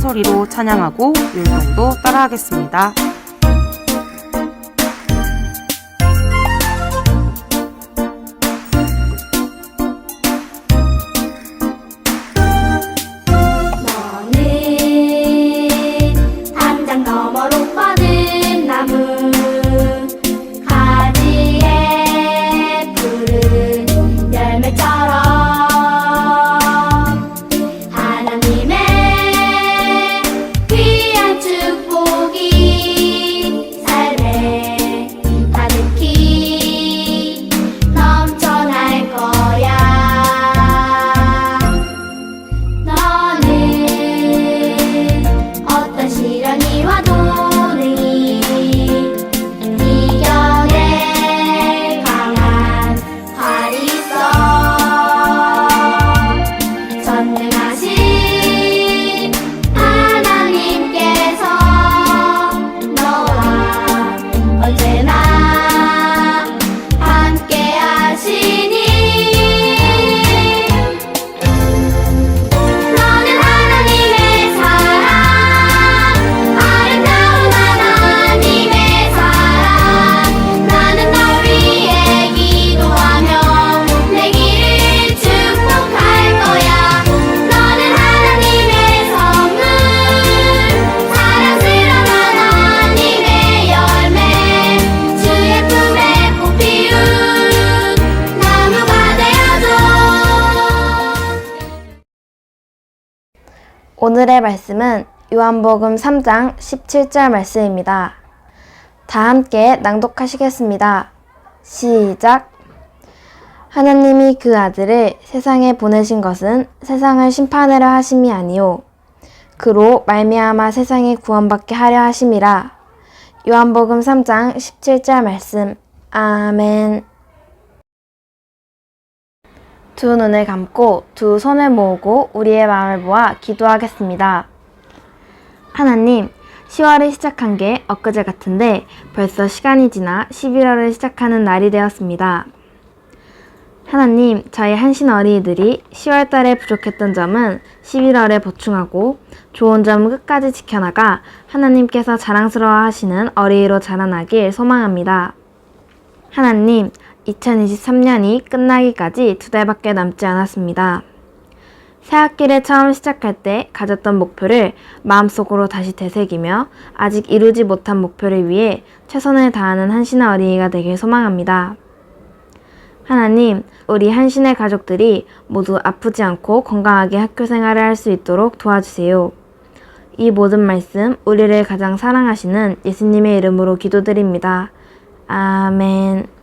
소리로 찬양하고 율동도 따라하겠습니다. 너는 담장 너머로 뻗은 오늘의 말씀은 요한복음 3장 17절 말씀입니다. 다 함께 낭독하시겠습니다. 시작. 하나님이 그 아들을 세상에 보내신 것은 세상을 심판하려 하심이 아니요 그로 말미암아 세상에 구원받게 하려 하심이라. 요한복음 3장 17절 말씀. 아멘. 두 눈을 감고 두 손을 모으고 우리의 마음을 모아 기도하겠습니다. 하나님, 10월이 시작한 게 엊그제 같은데 벌써 시간이 지나 11월을 시작하는 날이 되었습니다. 하나님, 저희 한신 어린이들이 10월 달에 부족했던 점은 11월에 보충하고 좋은 점은 끝까지 지켜나가 하나님께서 자랑스러워 하시는 어린이로 자라나길 소망합니다. 하나님, 2023년이 끝나기까지 두 달밖에 남지 않았습니다. 새 학기를 처음 시작할 때 가졌던 목표를 마음속으로 다시 되새기며 아직 이루지 못한 목표를 위해 최선을 다하는 한신의 어린이가 되길 소망합니다. 하나님, 우리 한신의 가족들이 모두 아프지 않고 건강하게 학교 생활을 할 수 있도록 도와주세요. 이 모든 말씀 우리를 가장 사랑하시는 예수님의 이름으로 기도드립니다. 아멘.